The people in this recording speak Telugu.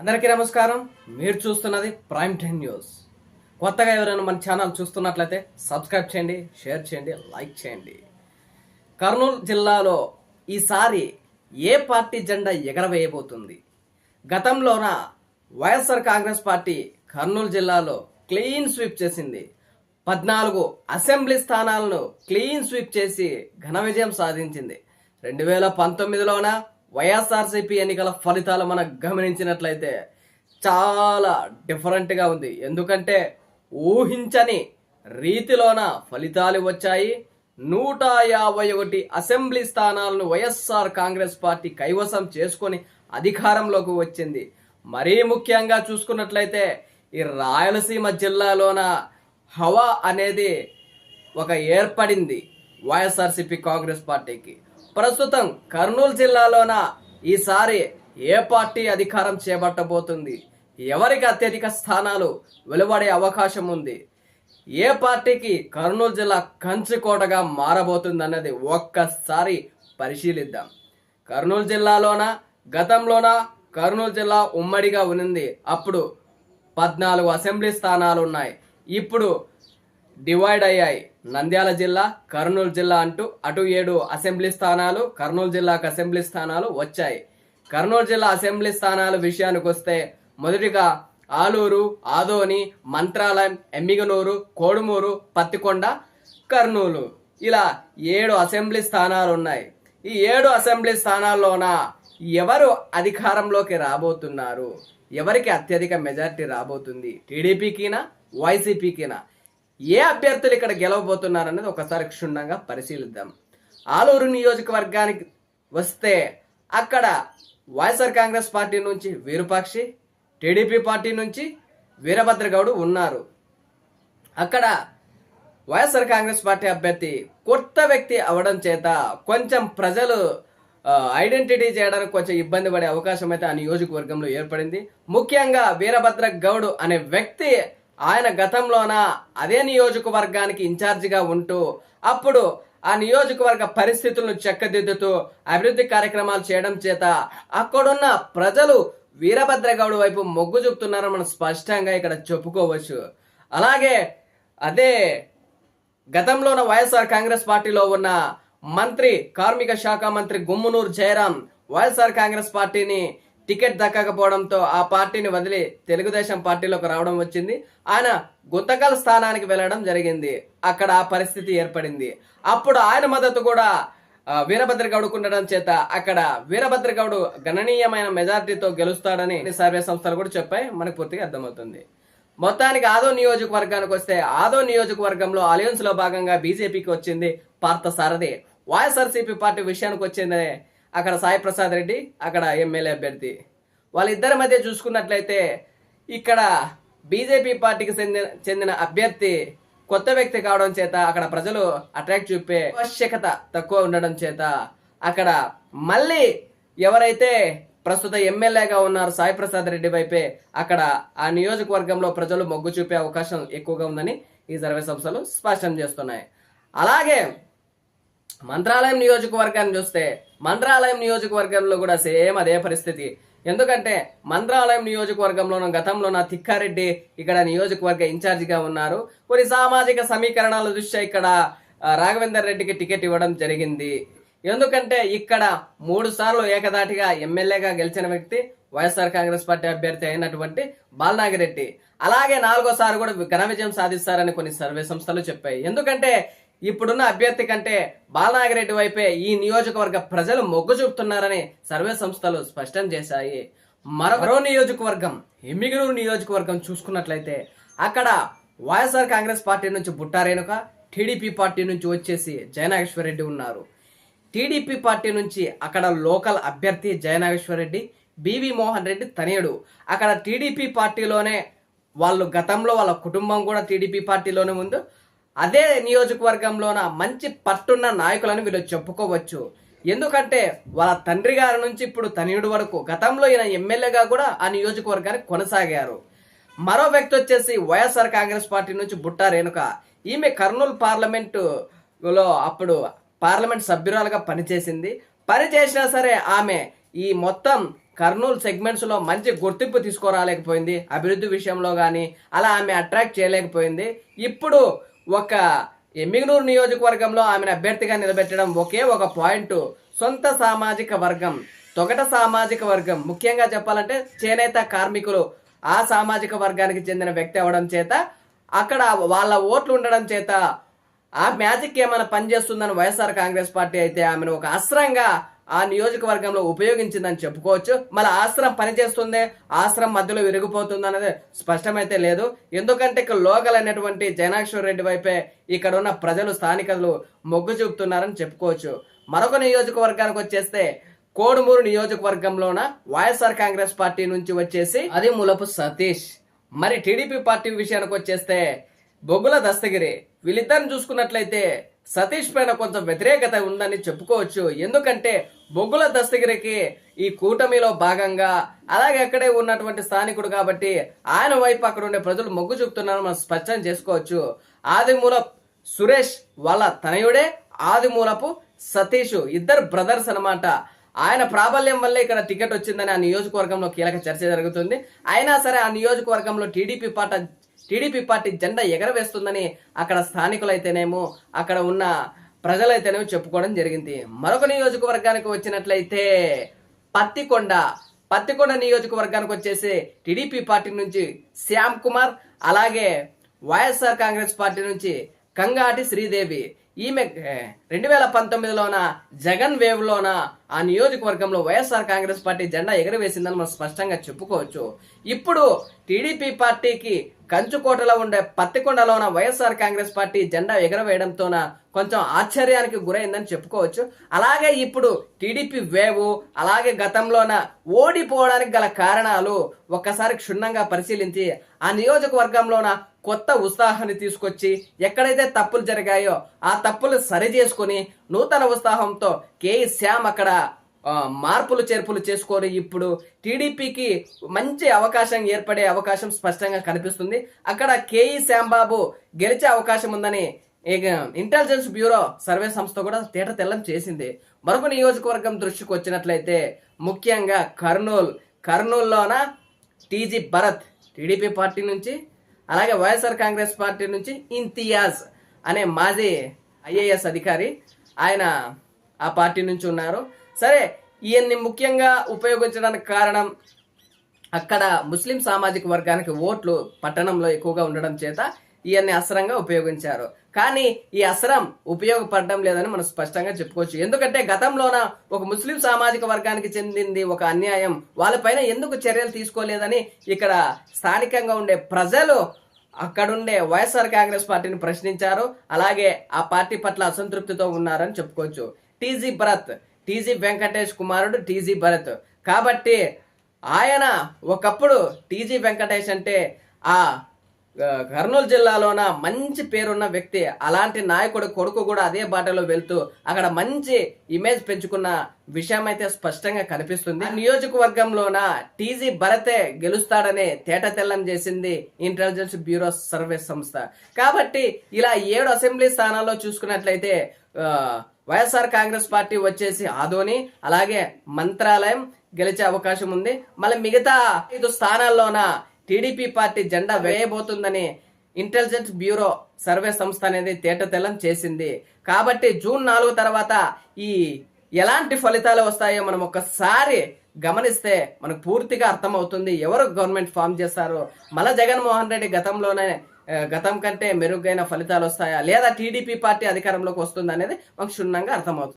అందరికీ నమస్కారం. మీరు చూస్తున్నది ప్రైమ్ టైమ్ న్యూస్ కొత్తగా ఎవరైనా మన ఛానల్ చూస్తున్నట్లయితే సబ్స్క్రైబ్ చేయండి షేర్ చేయండి లైక్ చేయండి. కర్నూలు జిల్లాలో ఈసారి ఏ పార్టీ జెండా ఎగరవేయబోతుంది? గతంలోన వైఎస్ఆర్ కాంగ్రెస్ పార్టీ కర్నూలు జిల్లాలో క్లీన్ స్వీప్ చేసింది. పద్నాలుగు అసెంబ్లీ స్థానాలను క్లీన్ స్వీప్ చేసి ఘన విజయం సాధించింది. రెండు వేల పంతొమ్మిదిలోన వైఎస్ఆర్సీపీ ఎన్నికల ఫలితాలు మనం గమనించినట్లయితే చాలా డిఫరెంట్గా ఉంది. ఎందుకంటే ఊహించని రీతిలోన ఫలితాలు వచ్చాయి. నూట యాభై ఒకటి అసెంబ్లీ స్థానాలను వైఎస్ఆర్ కాంగ్రెస్ పార్టీ కైవసం చేసుకొని అధికారంలోకి వచ్చింది. మరీ ముఖ్యంగా చూసుకున్నట్లయితే ఈ రాయలసీమ జిల్లాలోన హవా అనేది ఒక ఏర్పడింది వైఎస్ఆర్సీపీ కాంగ్రెస్ పార్టీకి. ప్రస్తుతం కర్నూలు జిల్లాలోన ఈసారి ఏ పార్టీ అధికారం చేపట్టబోతుంది? ఎవరికి అత్యధిక స్థానాలు వెలువడే అవకాశం ఉంది? ఏ పార్టీకి కర్నూలు జిల్లా కంచుకోటగా మారబోతుంది అన్నది ఒక్కసారి పరిశీలిద్దాం. కర్నూలు జిల్లాలోన గతంలోన కర్నూలు జిల్లా ఉమ్మడిగా ఉంది అప్పుడు పద్నాలుగు అసెంబ్లీ స్థానాలు ఉన్నాయి ఇప్పుడు డివైడ్ అయ్యాయి. నంద్యాల జిల్లా కర్నూలు జిల్లా అంటూ అటు ఏడు అసెంబ్లీ స్థానాలు కర్నూలు జిల్లాకు అసెంబ్లీ స్థానాలు వచ్చాయి. కర్నూలు జిల్లా అసెంబ్లీ స్థానాల విషయానికి వస్తే మొదటిగా ఆలూరు ఆదోని మంత్రాలయం ఎమ్మిగనూరు కోడుమూరు పత్తికొండ కర్నూలు ఇలా ఏడు అసెంబ్లీ స్థానాలు ఉన్నాయి. ఈ ఏడు అసెంబ్లీ స్థానాల్లోన ఎవరు అధికారంలోకి రాబోతున్నారు? ఎవరికి అత్యధిక మెజారిటీ రాబోతుంది? టీడీపీకినా? వైసీపీకినా? ఏ అభ్యర్థులు ఇక్కడ గెలవబోతున్నారనేది ఒకసారి క్షుణ్ణంగా పరిశీలిద్దాం. ఆలూరు నియోజకవర్గానికి వస్తే అక్కడ వైఎస్ఆర్ కాంగ్రెస్ పార్టీ నుంచి వీరుపాక్షి టీడీపీ పార్టీ నుంచి వీరభద్రగౌడు ఉన్నారు. అక్కడ వైఎస్ఆర్ కాంగ్రెస్ పార్టీ అభ్యర్థి కొత్త వ్యక్తి అవడం చేత కొంచెం ప్రజలు ఐడెంటిటీ చేయడానికి కొంచెం ఇబ్బంది పడే అవకాశం అయితే ఆ నియోజకవర్గంలో ఏర్పడింది. ముఖ్యంగా వీరభద్ర గౌడ్ అనే వ్యక్తి ఆయన గతంలోన అదే నియోజకవర్గానికి ఇన్ఛార్జిగా ఉంటూ అప్పుడు ఆ నియోజకవర్గ పరిస్థితులను చక్కదిద్దుతూ అభివృద్ధి కార్యక్రమాలు చేయడం చేత అక్కడున్న ప్రజలు వీరభద్రగౌడ్ వైపు మొగ్గు చూపుతున్నారని మనం స్పష్టంగా ఇక్కడ చెప్పుకోవచ్చు. అలాగే అదే గతంలోన వైఎస్ఆర్ కాంగ్రెస్ పార్టీలో ఉన్న మంత్రి కార్మిక శాఖ మంత్రి గుమ్మునూరు జయరాం వైఎస్ఆర్ కాంగ్రెస్ పార్టీని టికెట్ దక్కకపోవడంతో ఆ పార్టీని వదిలి తెలుగుదేశం పార్టీలోకి రావడం వచ్చింది. ఆయన గుంతకల్ స్థానానికి వెళ్ళడం జరిగింది. అక్కడ ఆ పరిస్థితి ఏర్పడింది. అప్పుడు ఆయన మద్దతు కూడా ఆ, ఉండడం చేత అక్కడ వీరభద్రగౌడ్ గణనీయమైన మెజార్టీతో గెలుస్తాడని సర్వే సంస్థలు కూడా చెప్పాయి. మనకు పూర్తిగా అర్థమవుతుంది. మొత్తానికి ఆదో నియోజకవర్గానికి వస్తే ఆదో నియోజకవర్గంలో అలయన్స్లో భాగంగా బీజేపీకి వచ్చింది పార్థ సారథి వైఎస్ఆర్సీపీ పార్టీ విషయానికి వచ్చింది అక్కడ సాయి ప్రసాద్ రెడ్డి అక్కడ ఎమ్మెల్యే అభ్యర్థి. వాళ్ళిద్దరి మధ్య చూసుకున్నట్లయితే ఇక్కడ బీజేపీ పార్టీకి చెందిన చెందిన అభ్యర్థి కొత్త వ్యక్తి కావడం చేత అక్కడ ప్రజలు అట్రాక్ట్ చూపే ఆవశ్యకత తక్కువ ఉండడం చేత అక్కడ మళ్ళీ ఎవరైతే ప్రస్తుత ఎమ్మెల్యేగా ఉన్నారు సాయి ప్రసాద్ రెడ్డి వైపే అక్కడ ఆ నియోజకవర్గంలో ప్రజలు మొగ్గు చూపే అవకాశం ఎక్కువగా ఉందని ఈ సర్వే సంస్థలు స్పష్టం చేస్తున్నాయి. అలాగే మంత్రాలయం నియోజకవర్గాన్ని చూస్తే మంత్రాలయం నియోజకవర్గంలో కూడా సేమ్ అదే పరిస్థితి. ఎందుకంటే మంత్రాలయం నియోజకవర్గంలోనూ గతంలో నా తిక్కారెడ్డి ఇక్కడ నియోజకవర్గ ఇన్ఛార్జిగా ఉన్నారు. కొన్ని సామాజిక సమీకరణాల దృష్ట్యా ఇక్కడ రాఘవేందర్ రెడ్డికి టికెట్ ఇవ్వడం జరిగింది. ఎందుకంటే ఇక్కడ మూడు సార్లు ఏకదాటిగా ఎమ్మెల్యేగా గెలిచిన వ్యక్తి వైఎస్ఆర్ కాంగ్రెస్ పార్టీ అభ్యర్థి అయినటువంటి బాలనాగిరెడ్డి. అలాగే నాలుగోసారి కూడా ఘన విజయం సాధిస్తారని కొన్ని సర్వే సంస్థలు చెప్పాయి. ఎందుకంటే ఇప్పుడున్న అభ్యర్థి కంటే బాలనాగిరెడ్డి వైపే ఈ నియోజకవర్గ ప్రజలు మొగ్గు చూపుతున్నారని సర్వే సంస్థలు స్పష్టం చేశాయి. మరో నియోజకవర్గం ఎమ్మిగనూరు నియోజకవర్గం చూసుకున్నట్లయితే అక్కడ వైఎస్ఆర్ కాంగ్రెస్ పార్టీ నుంచి బుట్టారేణుక టీడీపీ పార్టీ నుంచి వచ్చేసి జయనాగేశ్వర రెడ్డి ఉన్నారు. టీడీపీ పార్టీ నుంచి అక్కడ లోకల్ అభ్యర్థి జయనాగేశ్వర రెడ్డి మోహన్ రెడ్డి తనయుడు. అక్కడ టీడీపీ పార్టీలోనే వాళ్ళు గతంలో వాళ్ళ కుటుంబం కూడా టీడీపీ పార్టీలోనే ముందు అదే నియోజకవర్గంలోన మంచి పట్టున్న నాయకులని వీళ్ళు చెప్పుకోవచ్చు. ఎందుకంటే వాళ్ళ తండ్రి గారి నుంచి ఇప్పుడు తనయుడు వరకు గతంలో ఈయన ఎమ్మెల్యేగా కూడా ఆ నియోజకవర్గానికి కొనసాగారు. మరో వ్యక్తి వచ్చేసి వైఎస్ఆర్ కాంగ్రెస్ పార్టీ నుంచి బుట్టా రేణుక. ఈమె కర్నూలు పార్లమెంటు లో అప్పుడు పార్లమెంట్ సభ్యురాలుగా పనిచేసింది. పని చేసినా సరే ఆమె ఈ మొత్తం కర్నూలు సెగ్మెంట్స్లో మంచి గుర్తింపు తీసుకురాలేకపోయింది. అభివృద్ధి విషయంలో కానీ అలా ఆమె అట్రాక్ట్ చేయలేకపోయింది. ఇప్పుడు ఒక ఎమ్మిగనూరు నియోజకవర్గంలో ఆమెను అభ్యర్థిగా నిలబెట్టడం ఒకే ఒక పాయింట్. సొంత సామాజిక వర్గం తొగట సామాజిక వర్గం. ముఖ్యంగా చెప్పాలంటే చేనేత కార్మికులు ఆ సామాజిక వర్గానికి చెందిన వ్యక్తి అవడం చేత అక్కడ వాళ్ళ ఓట్లు ఉండడం చేత ఆ మ్యాజిక్ ఏమైనా పనిచేస్తుందని వైఎస్ఆర్ కాంగ్రెస్ పార్టీ అయితే ఆమెను ఒక అస్త్రంగా ఆ నియోజకవర్గంలో ఉపయోగించిందని చెప్పుకోవచ్చు. మళ్ళీ ఆశ్రమం పనిచేస్తుంది? ఆశ్రమం మధ్యలో విరిగిపోతుంది అనేది స్పష్టమైతే లేదు. ఎందుకంటే ఇక్కడ లోకల్ అనేటువంటి జనాక్షర్ రెడ్డి వైపే ఇక్కడ ఉన్న ప్రజలు స్థానికులు మొగ్గు చూపుతున్నారని చెప్పుకోవచ్చు. మరొక నియోజకవర్గానికి వచ్చేస్తే కోడుమూరు నియోజకవర్గంలోన వైఎస్ఆర్ కాంగ్రెస్ పార్టీ నుంచి వచ్చేసి అది ములపు సతీష్. మరి టీడీపీ పార్టీ విషయానికి వచ్చేస్తే బొగ్గుల దస్తగిరి. వీళ్ళిద్దరిని చూసుకున్నట్లయితే సతీష్ పైన కొంచెం వ్యతిరేకత ఉందని చెప్పుకోవచ్చు. ఎందుకంటే బొగ్గుల దస్తగిరికి ఈ కూటమిలో భాగంగా అలాగే అక్కడే ఉన్నటువంటి స్థానికుడు కాబట్టి ఆయన వైపు అక్కడ ఉండే ప్రజలు మొగ్గు చూపుతున్నారని మనం స్పష్టం చేసుకోవచ్చు. ఆదిమూల సురేష్ వాళ్ళ తనయుడే ఆదిమూలపు సతీష్ ఇద్దరు బ్రదర్స్ అన్నమాట. ఆయన ప్రాబల్యం వల్లే ఇక్కడ టికెట్ వచ్చిందని ఆ నియోజకవర్గంలో కీలక చర్చ జరుగుతుంది. అయినా సరే ఆ నియోజకవర్గంలో టీడీపీ పార్టీ టీడీపీ పార్టీ జెండా ఎగరవేస్తుందని అక్కడ స్థానికులైతేనేమో అక్కడ ఉన్న ప్రజలైతేనేమో చెప్పుకోవడం జరిగింది. మరొక నియోజకవర్గానికి వచ్చినట్లయితే పత్తికొండ పత్తికొండ నియోజకవర్గానికి వచ్చేసి టీడీపీ పార్టీ నుంచి శ్యామ్ కుమార్ అలాగే వైఎస్ఆర్ కాంగ్రెస్ పార్టీ నుంచి కంగాటి శ్రీదేవి. ఈమె రెండు వేల పంతొమ్మిదిలోన జగన్ వేవ్లోన ఆ నియోజకవర్గంలో వైఎస్ఆర్ కాంగ్రెస్ పార్టీ జెండా ఎగరవేసిందని మనం స్పష్టంగా చెప్పుకోవచ్చు. ఇప్పుడు టీడీపీ పార్టీకి కంచుకోటలో ఉండే పత్తికొండలోన వైఎస్ఆర్ కాంగ్రెస్ పార్టీ జెండా ఎగరవేయడంతోన కొంచెం ఆశ్చర్యానికి గురైందని చెప్పుకోవచ్చు. అలాగే ఇప్పుడు టీడీపీ వేవు అలాగే గతంలోన ఓడిపోవడానికి గల కారణాలు ఒక్కసారి క్షుణ్ణంగా పరిశీలించి ఆ నియోజకవర్గంలోన కొత్త ఉత్సాహాన్ని తీసుకొచ్చి ఎక్కడైతే తప్పులు జరిగాయో ఆ తప్పులు సరి చేసుకుని నూతన ఉత్సాహంతో కేఈ శ్యామ్ అక్కడ మార్పులు చేర్పులు చేసుకొని ఇప్పుడు టీడీపీకి మంచి అవకాశం ఏర్పడే అవకాశం స్పష్టంగా కనిపిస్తుంది. అక్కడ కేఈ శ్యాంబాబు గెలిచే అవకాశం ఉందని ఇంటెలిజెన్స్ బ్యూరో సర్వే సంస్థ కూడా తేట తెల్లం చేసింది. మరొక నియోజకవర్గం దృష్టికి వచ్చినట్లయితే ముఖ్యంగా కర్నూలు కర్నూలులోన టీజీ భరత్ టీడీపీ పార్టీ నుంచి అలాగే వైఎస్ఆర్ కాంగ్రెస్ పార్టీ నుంచి ఇంతియాజ్ అనే మాజీ ఐఏఎస్ అధికారి ఆయన ఆ పార్టీ నుంచి ఉన్నారు. సరే ఈయన్ని ముఖ్యంగా ఉపయోగించడానికి కారణం అక్కడ ముస్లిం సామాజిక వర్గానికి ఓట్లు పట్టణంలో ఎక్కువగా ఉండడం చేత ఈయన్ని అస్త్రంగా ఉపయోగించారు. కానీ ఈ అస్త్రం ఉపయోగపడడం లేదని మనం స్పష్టంగా చెప్పుకోవచ్చు. ఎందుకంటే గతంలోన ఒక ముస్లిం సామాజిక వర్గానికి చెందింది ఒక అన్యాయం. వాళ్ళపైన ఎందుకు చర్యలు తీసుకోలేదని ఇక్కడ స్థానికంగా ఉండే ప్రజలు అక్కడుండే వైఎస్ఆర్ కాంగ్రెస్ పార్టీని ప్రశ్నించారు. అలాగే ఆ పార్టీ పట్ల అసంతృప్తితో ఉన్నారని చెప్పుకోవచ్చు. టీజీ భరత్ టీజీ వెంకటేష్ కుమారుడు టీజీ భరత్. కాబట్టి ఆయన ఒకప్పుడు టీజీ వెంకటేష్ అంటే ఆ కర్నూలు జిల్లాలోన మంచి పేరున్న వ్యక్తి అలాంటి నాయకుడు కొడుకు కూడా అదే బాటలో వెళ్తూ అక్కడ మంచి ఇమేజ్ పెంచుకున్న విషయం అయితే స్పష్టంగా కనిపిస్తుంది. నియోజకవర్గంలోన టీజీ భరతే గెలుస్తాడని తేట తెల్లం చేసింది ఇంటెలిజెన్స్ బ్యూరో సర్వే సంస్థ. కాబట్టి ఇలా ఏడు అసెంబ్లీ స్థానాల్లో చూసుకున్నట్లయితే వైఎస్ఆర్ కాంగ్రెస్ పార్టీ వచ్చేసి ఆదోని అలాగే మంత్రాలయం గెలిచే అవకాశం ఉంది. మళ్ళీ మిగతా ఐదు స్థానాల్లోన టీడీపీ పార్టీ జెండా వేయబోతుందని ఇంటెలిజెన్స్ బ్యూరో సర్వే సంస్థ అనేది తేటతెల్లం చేసింది. కాబట్టి జూన్ నాలుగు తర్వాత ఈ ఎలాంటి ఫలితాలు వస్తాయో మనం ఒక్కసారి గమనిస్తే మనకు పూర్తిగా అర్థమవుతుంది. ఎవరు గవర్నమెంట్ ఫామ్ చేస్తారు మళ్ళా జగన్మోహన్ రెడ్డి గతంలోనే గతం కంటే మెరుగైన ఫలితాలు వస్తాయా? లేదా టీడీపీ పార్టీ అధికారంలోకి వస్తుందనేది మనకు క్షుణ్ణంగా అర్థమవుతుంది.